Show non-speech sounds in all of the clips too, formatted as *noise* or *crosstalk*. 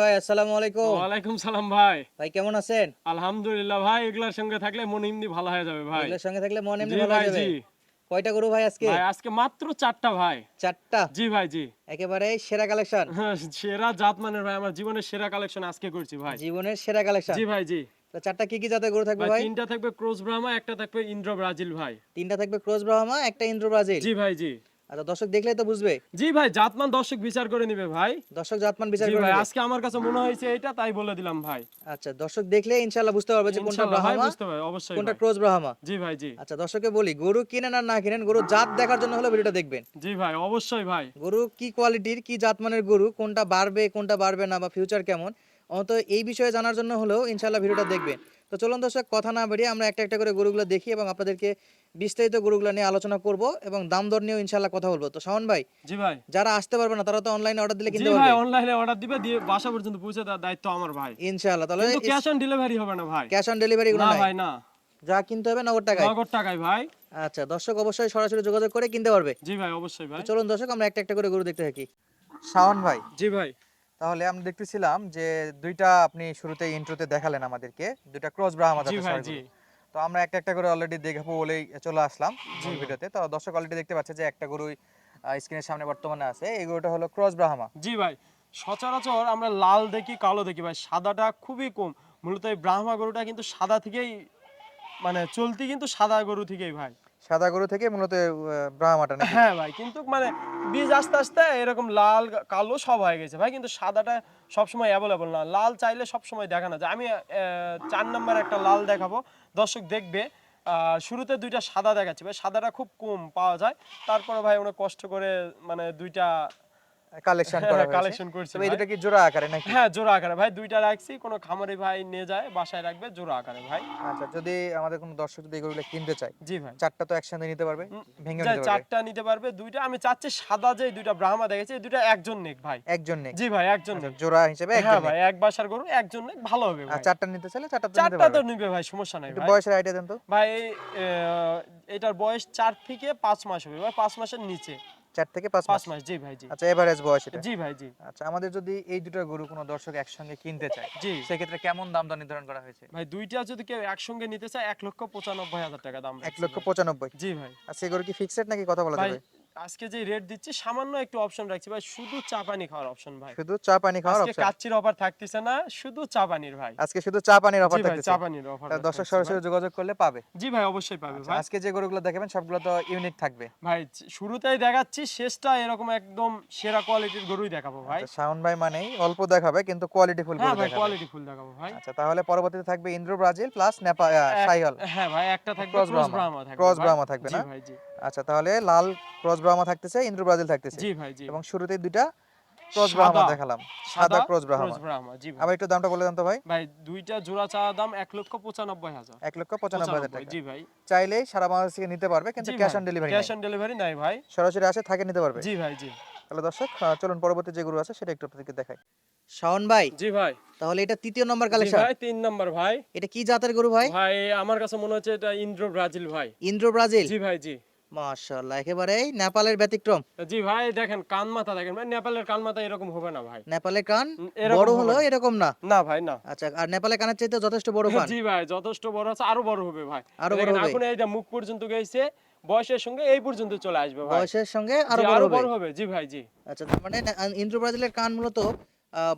ভাই আসসালামু আলাইকুম। ওয়ালাইকুম সালাম ভাই। ভাই কেমন আছেন? আলহামদুলিল্লাহ ভাই এগুলার সঙ্গে থাকলে মন এমনি ভালো হয়ে যাবে ভাই। এগুলোর সঙ্গে থাকলে মন এমনি ভালো হয়ে যাবে। কয়টা গরু ভাই আজকে? ভাই আজকে মাত্র চারটা ভাই। চারটা? জি ভাই জি। একেবারে সেরা কালেকশন। হ্যাঁ, সেরা জাত মানের ভাই আমার জীবনের সেরা কালেকশন আজকে করছি ভাই। জীবনের সেরা কালেকশন। জি ভাই জি। তো চারটা কি কি জাতের গরু থাকবে ভাই তিনটা থাকবে ক্রোজ ব্রাহ্মা একটা থাকবে ইন্দ্র ব্রাজিল ভাই। তিনটা থাকবে ক্রস ব্রাহ্মা একটা ইন্দ্র ব্রাজিল। জি ভাই জি। আচ্ছা দর্শক দেখলেই তো বুঝবে। জি ভাই জাতমান দর্শক বিচার করে নিবে ভাই। দর্শক জাতমান বিচার করে ভাই আজকে আমার কাছে মনে হয়েছে এটা তাই বলে দিলাম ভাই। আচ্ছা দর্শক দেখলে ইনশাআল্লাহ বুঝতে পারবে যে কোনটা ব্রাহ্মা বুঝতে পারে অবশ্যই কোনটা। ক্রস ব্রাহ্মা। জি ভাই জি। আচ্ছা দর্শককে বলি গরু কিনেন আর না কিনেন গরু জাত দেখার জন্য হলো ভিডিওটা দেখবেন। জি ভাই অবশ্যই ভাই। গরু কি কোয়ালিটির কি জাতমানের গরু কোনটা বাড়বে কোনটা বাড়বে না বা ফিউচার কেমন অত এই বিষয়ে জানার জন্য হলেও ইনশাল্লাহ ভিডিওটা দেখবেন তো চলুন দর্শক কথা না বেরিয়ে আমরা একটা একটা করে গরুগুলো দেখি এবং আপনাদেরকে বিস্তারিত গরুগুলো নিয়ে আলোচনা করব এবং দাম দর নিয়েও ইনশাল্লাহ কথা বলব। তো শাওন ভাই জি ভাই। যারা আসতে পারবে না তারা তো অনলাইনে অর্ডার দিলে জি কিনতে ভাই পারবে। অনলাইনে অর্ডার দিবে দিয়ে বাসা পর্যন্ত পৌঁছে দেওয়ার দায়িত্ব আমার ভাই। ইনশাল্লাহ তাহলে কিন্তু ক্যাশ অন ডেলিভারি হবে না ভাই। ক্যাশ অন ডেলিভারি না ভাই না। যা কিনতে হবে নগদ টাকায়। নগদ টাকায় ভাই। আচ্ছা দর্শক অবশ্যই সরাসরি যোগাযোগ করে কিনতে পারবে। জি ভাই অবশ্যই ভাই। চলুন দর্শক আমরা একটা একটা করে গরু দেখতে থাকি। শাওন ভাই। জি ভাই। তাহলে আমরা দেখতেছিলাম যে দুইটা আপনি শুরুতে ইন্ট্রোতে দেখালেন আমাদেরকে। দুইটা ক্রস ব্রাহ্মা জাতের। তো আমরা একটা একটা করে অলরেডি দেখাবো বলেই চলে আসলাম ভিডিওতে। তো দর্শক অলরেডি দেখতে পাচ্ছে যে একটা গরুই স্ক্রিনের সামনে বর্তমানে আছে। এই গরুটা হলো ক্রস ব্রাহ্মা জি ভাই সচরাচর আমরা লাল দেখি কালো দেখি ভাই। সাদাটা খুবই কম। মূলত এই ব্রাহ্মা গরুটা কিন্তু সাদা থেকেই মানে চলতি কিন্তু সাদা গরু থেকেই ভাই। সাদা গরু থেকে মূলত ব্রাহ্মাটা হ্যাঁ ভাই, কিন্তু মানে বীজ আস্তে আস্তে এরকম লাল, কালো সব হয়ে গেছে ভাই, কিন্তু সাদাটা সবসময় অ্যাভেলেবল না। লাল চাইলে সবসময় দেখা না। যায় আমি চার নম্বর একটা লাল দেখাবো, দর্শক দেখবে শুরুতে দুইটা সাদা দেখাচ্ছি ভাই, সাদাটা খুব কম পাওয়া যায়। তারপরে ভাই অনেক কষ্ট করে মানে দুইটা কালেকশন করা কালেকশন করছি এই। দুটা কি জোড়া আকারে নাকি? হ্যাঁ জোড়া আকারে। ভাই দুইটা রাখছি কোনো খামারি ভাই নিয়ে যায় বাসায় রাখবে জোড়া আকারে ভাই। আচ্ছা যদি আমাদের কোনো দর্শক যদি এই গরুগুলো কিনতে চায় জি ভাই। চারটা তো একসাথে নিতে পারবে ভেঙে নিতে পারবে। চারটা নিতে পারবে দুইটা। আমি চাচ্ছি সাদা যে দুইটা ব্রাহ্মা দেখেছি এই দুইটা একজন নেক ভাই। একজন নেই জি ভাই একজন আচ্ছা, নেক। জোড়া হিসেবে হ্যাঁ ভাই এক বাসার গরু একজন নেক ভালো হবে ভাই। চারটা নিতে চাইলে চারটা তো নিতে চারটা তো নিবে ভাই সমস্যা নাই ভাই। বয়সের আইডিয়া দেন তো। ভাই আহ, এটার বয়স চার থেকে পাঁচ মাস হবে ভাই পাঁচ মাসের নিচে। চার থেকে পাঁচ পাঁচ মাস। জি ভাই জি। আচ্ছা এভারেজ বয়স এটা? জি ভাই জি। আচ্ছা আমাদের যদি এই দুটো গরু কোনো দর্শক একসঙ্গে কিনতে চায় জি। সেক্ষেত্রে কেমন দাম দর নির্ধারণ করা হয়েছে? ভাই দুইটা যদি কেউ একসঙ্গে নিতে চায় এক লক্ষ পঁচানব্বই হাজার টাকা দাম এক লক্ষ পঁচানব্বই? জি ভাই। আর সেই গরু কি ফিক্সড নাকি কথা বলা যাবে? আজকে যে রেট দিচ্ছি সামান্য একটু অপশন রাখছি ভাই। শুধু চা পানি খাওয়ার অপশন ভাই। শুধু চা পানি খাওয়ার আজকে অপশন কাচ্চির অফার থাকতেছে না শুধু চা পানির ভাই। আজকে শুধু চা পানির অফার থাকতেছে। চা পানির অফার দর্শক সরাসরি যোগাযোগ করলে পাবে। জি ভাই অবশ্যই পাবে আচ্ছা, ভাই। আজকে যে গরুগুলো দেখাবেন সবগুলো তো ইউনিক থাকবে। ভাই শুরুতেই দেখাচ্ছি শেষটা এরকম একদম সেরা কোয়ালিটির গরুই দেখাবো ভাই। আচ্ছা শাওন ভাই মানেই অল্প দেখাবে কিন্তু কোয়ালিটি ফুল হ্যাঁ গরু ভাই কোয়ালিটি ফুল দেখাবো ভাই। আচ্ছা তাহলে পরবর্তীতে থাকবে ইন্দ্র ব্রাজিল প্লাস নেপাল সাইহল। হ্যাঁ ভাই একটা থাকবে ক্রস ব্রাহ্মা থাকবে ভাই। Brahma থাকবে জি ভাই জি। আচ্ছা তাহলে লাল ক্রস ব্রাহ্মা থাকতেছে ইন্দ্র ব্রাজিল থাকতেছে। জি ভাই জি। এবং শুরুতেই দুইটা ক্রস ব্রাহ্মা দেখালাম। সাদা ক্রস ব্রাহ্মা ক্রস ব্রাহ্মা। জি ভাই। আবার একটু দামটা বলে দেন তো ভাই। ভাই দুইটা জোড়া চাওয়া দাম এক লক্ষ পঁচানব্বই হাজার। এক লক্ষ পঁচানব্বই হাজার পঁচানব্বই, টাকা জি ভাই। চাইলেই সারা বাংলাদেশ থেকে নিতে পারবে কিন্তু cash on delivery cash on delivery নাই ভাই। সরাসরি আসে থাকে নিতে পারবে। জি ভাই জি। তাহলে দর্শক চলুন পরবর্তী যে গরু আছে সেটা একটু আপনাদেরকে দেখাই। শাওন ভাই জি ভাই। তাহলে এটা তৃতীয় নম্বর কালেকশন ভাই তিন নম্বর ভাই। এটা কি জাতের গরু ভাই? ভাই আমার কাছে মনে হচ্ছে এটা ইন্দ্র ব্রাজিল ভাই। ইন্দ্র ব্রাজিল? জি ভাই জি। মাশাআল্লাহ একেবারে নেপালের ব্যতিক্রম। জি ভাই দেখেন কান মাথা দেখেন নেপালের কান মাথা এরকম হবে না ভাই। নেপালের কান বড় হলো এরকম না? না ভাই না। আচ্ছা আর নেপালের কানের চাইতে যথেষ্ট বড় কান? *laughs* জি ভাই যথেষ্ট বড় আছে আরও বড় হবে ভাই। আরও বড় হবে। এখন এইটা মুখ পর্যন্ত গেছে বয়সের সঙ্গে এই পর্যন্ত চলে আসবে ভাই। বয়সের সঙ্গে আরও বড় হবে। বড় হবে জি ভাই জি। আচ্ছা তার মানে ইন্দ্র ব্রাজিলের কান মূলত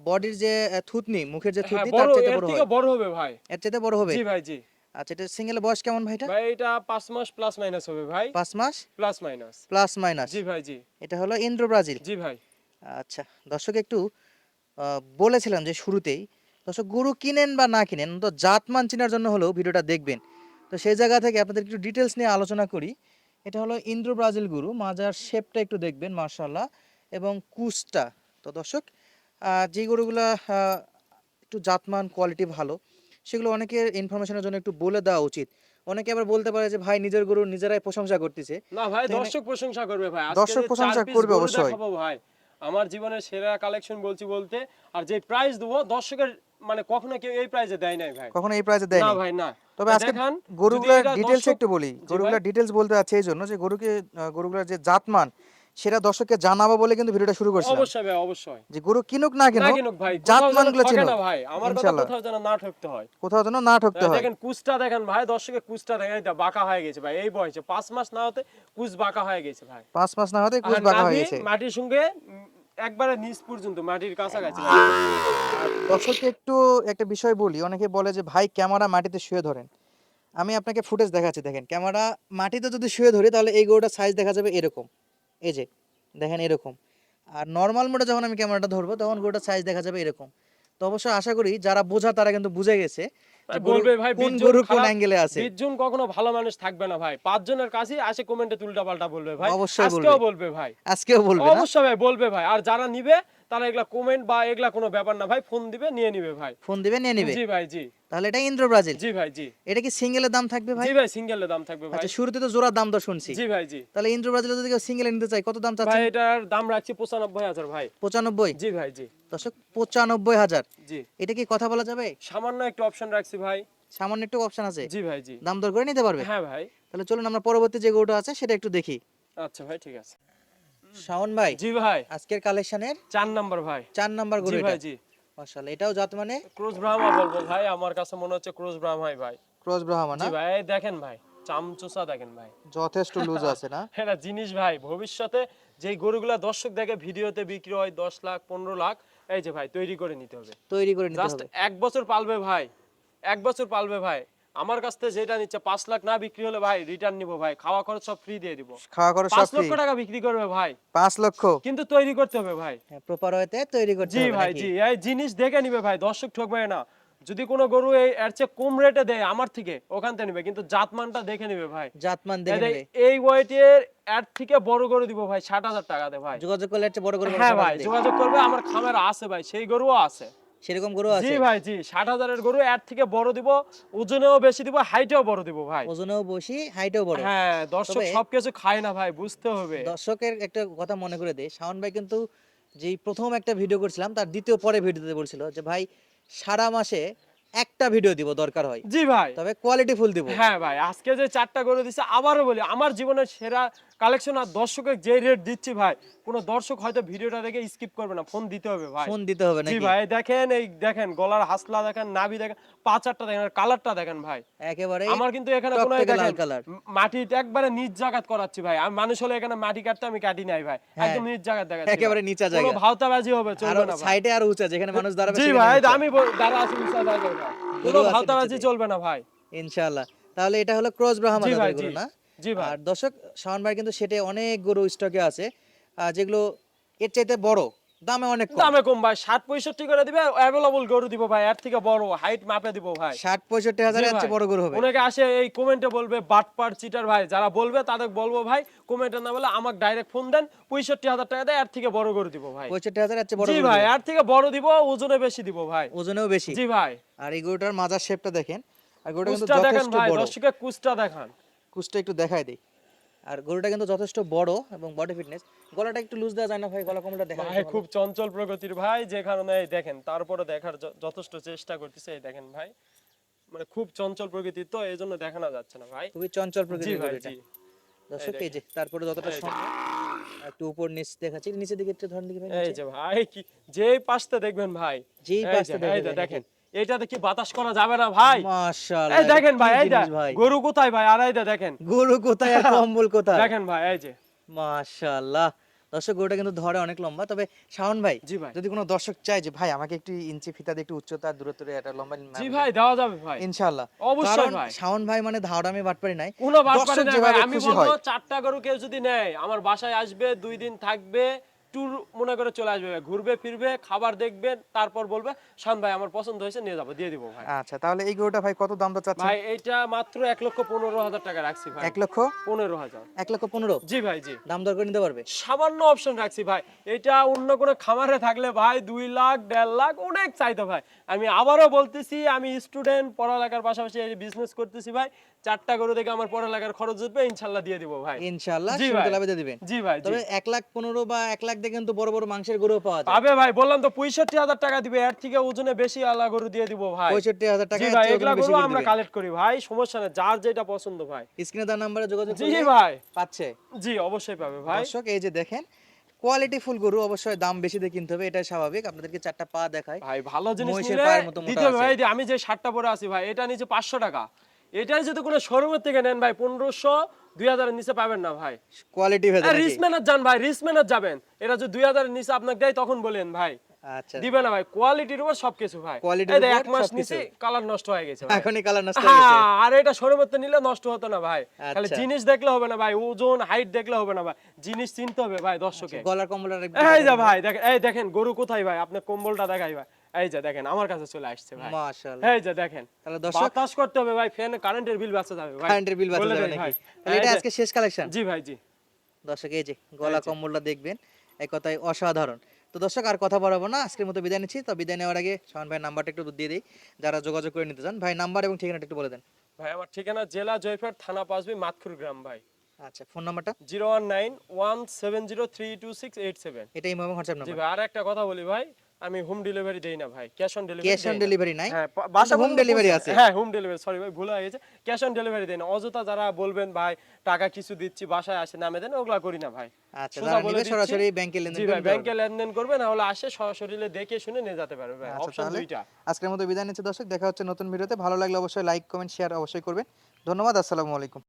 বডির যে থুতনি মুখের যে হ্যাঁ থুতনি তার বড় চাইতে বড় হয়। বড় হবে ভাই। এর চাইতে বড় হবে। জি ভাই জি। আচ্ছা এটা সিঙ্গেল বয়স কেমন ভাই এটা ভাই এটা পাঁচ মাস প্লাস মাইনাস হবে ভাই। পাঁচ মাস? প্লাস মাইনাস প্লাস মাইনাস জি ভাই জি। এটা হলো ইন্দ্র ব্রাজিল জি ভাই। আচ্ছা দর্শক একটু বলেছিলাম যে শুরুতেই দর্শক গরু কিনেন বা না কিনেন তো জাতমান চেনার জন্য হলেও ভিডিওটা দেখবেন। তো সেই জায়গা থেকে আপনাদের একটু ডিটেলস নিয়ে আলোচনা করি। এটা হলো ইন্দ্র ব্রাজিল গরু মাজার শেপটা একটু দেখবেন মার্শাল্লাহ এবং কুচটা। তো দর্শক যে গরুগুলা একটু জাতমান কোয়ালিটি ভালো সেগুলো অনেকের ইনফরমেশনের জন্য একটু বলে দেওয়া উচিত। অনেকে আবার বলতে পারে যে ভাই নিজের গরু নিজেরাই প্রশংসা করতেছে। না ভাই দর্শক প্রশংসা করবে ভাই। দর্শক প্রশংসা করবে অবশ্যই। ভাই আমার জীবনের সেরা কালেকশন বলছি বলতে আর যে প্রাইস দেবো দর্শকের মানে কখনো কেউ এই প্রাইজে দেয় নাই ভাই। কখনো এই প্রাইজে না ভাই না। তবে আজকে গরুগুলার ডিটেলস একটু বলি। গরুগুলার ভাই। ডিটেলস বলতে আছে এই জন্য যে গরুকে গরুগুলার যে জাতমান সেটা দর্শককে জানাব বলে কিন্তু ভিডিওটা শুরু করছিলাম। অবশ্যই ভাই অবশ্যই। যে গরু কিনুক না কিনুক কিনুক ভাই জাত মানগুলো ঠকে চিনুক না ভাই আমার কথা কোথাও যেন না ঠকতে হয়। কোথাও যেন না ঠকতে হয়। দেখেন কুচটা দেখেন ভাই দর্শকের কুচটা দেখেন তো বাঁকা হয়ে গেছে ভাই এই বয়সে পাঁচ মাস না হতে কুচ বাঁকা হয়ে গেছে ভাই। পাঁচ মাস না হতে কুচ বাঁকা হয়ে গেছে। মাটির সঙ্গে একবারে নিচ পর্যন্ত মাটির কাছাকাছি। দর্শককে একটু একটা বিষয় বলি অনেকে বলে যে ভাই ক্যামেরা মাটিতে শুয়ে ধরেন। আমি আপনাকে ফুটেজ দেখাচ্ছি দেখেন ক্যামেরা মাটিতে যদি শুয়ে ধরি তাহলে এই গরুটার সাইজ দেখা যাবে এরকম। এই যে দেখেন এরকম। আর নর্মাল মোডে যখন আমি ক্যামেরাটা ধরবো তখন গরুটার সাইজ দেখা যাবে এরকম। তো অবশ্যই আশা করি যারা বোঝা তারা কিন্তু বুঝে গেছে বলবে ভাই কোন গরু কোন অ্যাঙ্গেলে আছে। বিশজন কখনো ভালো মানুষ থাকবে না ভাই। পাঁচজনের কাছে আসে কমেন্টে উল্টা পাল্টা বলবে ভাই। অবশ্যই আজকেও। বলবে। ভাই। আজকেও বলবে অবশ্যই ভাই বলবে ভাই। আর যারা নিবে তারা এগুলা কমেন্ট বা এগুলা কোনো ব্যাপার না। ভাই ফোন দিবে নিয়ে নিবে ভাই। ফোন দিবে নিয়ে নিবে? জি ভাই জি। তাহলে এটা ইন্দ্র ব্রাজিল? জি ভাই জি। এটা কি সিঙ্গেলের দাম থাকবে ভাই? জি ভাই সিঙ্গেলের দাম থাকবে ভাই। আচ্ছা শুরুতে তো জোড়ার দাম তো শুনছি। জি ভাই জি। তাহলে ইন্দ্র ব্রাজিল যদি কেউ সিঙ্গেলে নিতে চাই কত দাম চাচ্ছেন ভাই এটার দাম রাখছি পঁচানব্বই হাজার ভাই। পঁচানব্বই? জি ভাই জি। দর্শক পঁচানব্বই হাজার। জি। এটা কি কথা বলা যাবে? সামান্য একটু অপশন রাখছি ভাই। সামান্য একটু অপশন আছে? জি ভাই জি। দাম দর করে নিতে পারবে? হ্যাঁ ভাই। তাহলে চলুন আমরা পরবর্তী যে গরুটা আছে সেটা একটু দেখি। আচ্ছা ভাই ঠিক আছে। শাওন ভাই জি ভাই। আজকের কালেকশনের চার নাম্বার ভাই। চার নাম্বার গরু ভাই জি। মাশাআল্লাহ এটাও জাত মানে? ক্রুজ ব্রাহ্মা বলব ভাই আমার কাছে মনে হচ্ছে ক্রুজ ব্রাহ্মাই ভাই। ক্রস ব্রাহ্মা না? জি ভাই দেখেন ভাই চামচুসা দেখেন ভাই। যথেষ্ট লুজ আছে না? *laughs* এটা জিনিস ভাই ভবিষ্যতে যেই গরুগুলা দর্শক দেখে ভিডিওতে বিক্রি হয় দশ লাখ পনেরো লাখ এই যে ভাই তৈরি করে নিতে হবে। তৈরি করে নিতে জাস্ট এক বছর পালবে ভাই এক বছর পালবে ভাই। আমার কাছ থেকে যেটা নিচ্ছে পাঁচ লাখ না বিক্রি হলে ভাই রিটার্ন নিবো ভাই। খাওয়া খরচ সব ফ্রি দিয়ে দিব। খাওয়া খরচ পাঁচ লক্ষ টাকা বিক্রি করবে ভাই। পাঁচ লক্ষ? কিন্তু তৈরি করতে হবে ভাই। প্রপার ওয়েতে তৈরি করতে জি ভাই জি। এই জিনিস দেখে নিবে ভাই দর্শক ঠকবে না। যদি কোনো গরু এই এর চেয়ে কম রেটে দেয় আমার থেকে ওখান থেকে নিবে। কিন্তু জাতমানটা দেখে নিবে ভাই। জাতমান দেখে এই- নেবে। এই ওয়েটের এর থেকে বড় গরু দিব ভাই ষাট হাজার টাকা দে ভাই। যোগাযোগ করলে একটা বড় গরু হ্যাঁ ভাই যোগাযোগ করবে আমার খামের আছে ভাই সেই গরুও আছে। সেরকম গরু আছে? জি ভাই জি। ষাট হাজারের গরু এর থেকে বড় দিব ওজনেও বেশি দিব হাইটেও বড় দিব ভাই। ওজনেও বেশি হাইটও বড়। হ্যাঁ দর্শক সবকিছু খায় না ভাই বুঝতে হবে। দর্শকের একটা কথা মনে করে দেয় শাওন ভাই কিন্তু যেই প্রথম একটা ভিডিও করছিলাম তার দ্বিতীয় পরে ভিডিওতে বলছিল যে ভাই সারা মাসে একটা ভিডিও দিব দরকার হয়। জি ভাই। তবে কোয়ালিটি ফুল দিব। হ্যাঁ ভাই আজকে যে চারটা গরু দিছে আবারও বলি আমার জীবনের সেরা কালেকশন আর দর্শকের যে রেট দিচ্ছি ভাই কোন দর্শক হয়তো ভিডিওটা দেখে স্কিপ করবে না। ফোন দিতে হবে ভাই। ফোন দিতে হবে নাকি? ভাই দেখেন এই দেখেন গলার হাসলা দেখেন নাভি দেখেন পাঁচারটা দেখেন কালারটা দেখেন ভাই। একেবারে আমার কিন্তু এখানে কোনো দেখেন মাটি একবারে নিজ জায়গাত করাচ্ছি ভাই। আমি মানুষ হলে এখানে মাটি কাটতে আমি কাটি নাই ভাই। একদম নিজ জায়গাত দেখাচ্ছি একেবারে। নিচা কোনো ভাওতাবাজি হবে চলবে না ভাই। সাইডে আর উঁচা যেখানে মানুষ দাঁড়াবে জি ভাই আমি দাঁড়া আছি উঁচা জায়গায় কোনো ভাওতাবাজি চলবে না ভাই। ইনশাআল্লাহ। তাহলে এটা হলো ক্রস ব্রাহ্মা জি ভাই জাতের গরু জি না? আর দর্শক শাওন ভাই কিন্তু সেটে অনেক গরু স্টকে আছে যেগুলো এর চাইতে বড় দামে অনেক কম। দামে কম ভাই ষাট পঁয়ষট্টি করে দিবে অ্যাভেলেবল গরু দিব ভাই এর থেকে বড় হাইট মাপে দিব ভাই। ষাট পঁয়ষট্টি হাজার এর বড় গরু হবে। অনেকে আসে এই কমেন্টে বলবে বাটপার চিটার ভাই যারা বলবে তাদের বলব ভাই কমেন্টে না বলে আমাকে ডাইরেক্ট ফোন দেন পঁয়ষট্টি হাজার টাকা দেয় এর থেকে বড় গরু দিব ভাই। পঁয়ষট্টি হাজার এর বড় জি ভাই। এর থেকে বড় দিব ওজনে বেশি দিব ভাই। ওজনেও বেশি। জি ভাই। আর এই গরুটার মাজার শেপটা দেখেন আর গরুটা কিন্তু দেখেন যথেষ্ট বড়। দর্শকের কুচটা দেখান। কুচটা একটু দেখাই দেই। আর গরুটা কিন্তু যথেষ্ট বড় এবং বডি ফিটনেস গলাটা একটু লুজ দেওয়া যায় না ভাই গলা কমটা দেখা ভাই খুব চঞ্চল প্রগতির ভাই যে কারণে দেখেন তারপরে দেখার যথেষ্ট চেষ্টা করতেছে এই দেখেন ভাই। মানে খুব চঞ্চল প্রকৃতির তো এই জন্য দেখানো যাচ্ছে না ভাই। খুবই চঞ্চল ভাই জি। দর্শক এই যে তারপরে যতটা সম্ভব একটু উপর নিচ দেখাচ্ছি। নিচের দিকে একটু ধরেন দেখি ভাই এই যে ভাই কি যেই পাশটা দেখবেন ভাই। যেই পাশটা দেখেন। এইটাতে কি বাতাস করা যাবে না ভাই। মাশাআল্লাহ এই দেখেন ভাই কি এই জিনিস গরু কোথায় ভাই? আর এই যে দেখেন। গরু কোথায় আর কম্বল কোথায়? দেখেন ভাই এই যে। মাশাআল্লাহ। দর্শক গরুটা কিন্তু ধরে অনেক লম্বা। তবে শাওন ভাই জি ভাই। যদি কোনো দর্শক চায় যে ভাই আমাকে একটু ইঞ্চি ফিতা দিয়ে একটু উচ্চতা দূরত্ব একটা লম্বা জি ভাই দেওয়া যাবে ভাই। ইনশাআল্লাহ। অবশ্যই ভাই। শাওন ভাই মানে ধাওড়ামি বাটপারি নাই। কোনো বাট দর্শক পারে না আমি বলব চারটা গরু কেউ যদি নেয় আমার বাসায় আসবে দুই দিন থাকবে ট্যুর মনে করে চলে আসবে ঘুরবে ফিরবে খাবার দেখবে তারপর বলবে শান ভাই আমার পছন্দ হয়েছে নিয়ে যাব দিয়ে দিব ভাই। আচ্ছা তাহলে এই গরুটা ভাই কত দামটা চাচ্ছেন? ভাই এইটা মাত্র এক লক্ষ পনেরো হাজার টাকা রাখছি ভাই। এক লক্ষ? পনেরো হাজার। এক লক্ষ পনেরো? জি ভাই জি। দাম দর করে নিতে পারবে? সামান্য অপশন রাখছি ভাই। এটা অন্য কোনো খামারে থাকলে ভাই দুই লাখ দেড় লাখ অনেক চাইতো ভাই। আমি আবারও বলতেছি আমি স্টুডেন্ট পড়ালেখার পাশাপাশি বিজনেস করতেছি ভাই। চারটা গরু দেখে আমার পড়ালেখার খরচ ইনশাল্লাহ দিয়ে দিব ভাই। ইনশাআল্লাহ জি ভাই। লাভে দিবেন। জি ভাই তবে এক লাখ পনেরো বা এক লাখ দিয়ে কিন্তু বড় বড় মাংসের গরু পাওয়া যায়। পাবে ভাই বললাম তো পঁয়ষট্টি হাজার টাকা দিবে এর থেকে ওজনে বেশি আলা গরু দিয়ে দিব ভাই। পঁয়ষট্টি হাজার টাকা জি ভাই এগুলা গরু আমরা কালেক্ট করি ভাই সমস্যা নেই যার যেটা পছন্দ ভাই। স্ক্রিনে তার নাম্বারে যোগাযোগ জি ভাই। পাচ্ছে। জি অবশ্যই পাবে ভাই। দর্শক এই যে দেখেন কোয়ালিটি ফুল গরু অবশ্যই দাম বেশি দিয়ে কিনতে হবে এটা স্বাভাবিক। আপনাদেরকে চারটা পা দেখায় ভাই ভালো জিনিস নিলে দিতে হবে ভাই আমি যে শার্টটা পরে আছি ভাই এটা নিচে পাঁচশো টাকা। এটাই যদি কোনো শোরুমের থেকে নেন ভাই পনেরোশো দুই হাজারের নিচে পাবেন না ভাই। কোয়ালিটি ভেদে নাকি? রিস্ক ম্যানার যান ভাই রিস্ক ম্যানার যাবেন। এটা যদি দুই হাজারের নিচে আপনাকে দেয় তখন বলেন ভাই। আচ্ছা। দিবে না ভাই কোয়ালিটির উপর সবকিছু ভাই। এক মাস নিচে কালার নষ্ট হয়ে গেছে এখনই কালার নষ্ট হয়ে গেছে। আর এটা থেকে নিলে নষ্ট হতো না ভাই। খালি আচ্ছা। জিনিস দেখলে হবে না ভাই ওজন হাইট দেখলে হবে না ভাই। জিনিস চিনতে হবে ভাই দর্শকে। গলার কম্বলটা এই যে ভাই দেখেন এই দেখেন গরু কোথায় ভাই? আপনার কম্বলটা দেখাই ভাই। এই যে দেখেন আমার কাছে চলে আসছে ভাই। মাশাআল্লাহ। এই যে দেখেন তাহলে দর্শক বাতাস করতে হবে ভাই ফ্যান কারেন্টের বিল বাঁচা যাবে ভাই। কারেন্টের বিল বাঁচা যাবে নাকি? তাহলে এটা আজকে শেষ কালেকশন জি ভাই জি। দর্শক এই যে গলা কম্বলটা দেখবেন এক কথায় অসাধারণ। তো দর্শক আর কথা বাড়াবো না আজকের মতো বিদায় নিচ্ছি। তো বিদায় নেওয়ার আগে শাওন ভাই নাম্বারটা একটু দিয়ে দিই। যারা যোগাযোগ করে নিতে চান ভাই নাম্বার এবং ঠিকানাটা একটু বলে দেন। ভাই আমার ঠিকানা জেলা জয়পুর থানা পাঁচবি মাতখুর গ্রাম ভাই। আচ্ছা ফোন নাম্বারটা? Zero one nine one seven zero three two six eight seven. এটাই মোবাইল হোয়াটসঅ্যাপ জি নাম্বার। ভাই আর একটা কথা বলি ভাই আমি হোম ডেলিভারি দেই না ভাই cash on delivery cash on delivery নাই? হ্যাঁ বাসা হোম ডেলিভারি আছে। হ্যাঁ হোম ডেলিভারি সরি ভাই ভুল হয়ে গেছে। ক্যাশ অন ডেলিভারি দেন অযথা যারা বলবেন ভাই টাকা কিছু দিচ্ছি বাসায় আসে নামে দেন ওগুলা করি না ভাই। আচ্ছা যারা নিবে সরাসরি ব্যাংকে লেনদেন জি করে ভাই নিতে ব্যাংকে লেনদেন করবে না হলে আসে সরাসরি দেখে শুনে নিয়ে যেতে পারবে। ভাই আচ্ছা অপশন দুইটা। আজকের মতো বিদায় নিচ্ছি দর্শক দেখা হচ্ছে নতুন ভিডিওতে। ভালো লাগলে অবশ্যই লাইক কমেন্ট শেয়ার অবশ্যই করবেন। ধন্যবাদ আসসালামু আলাইকুম।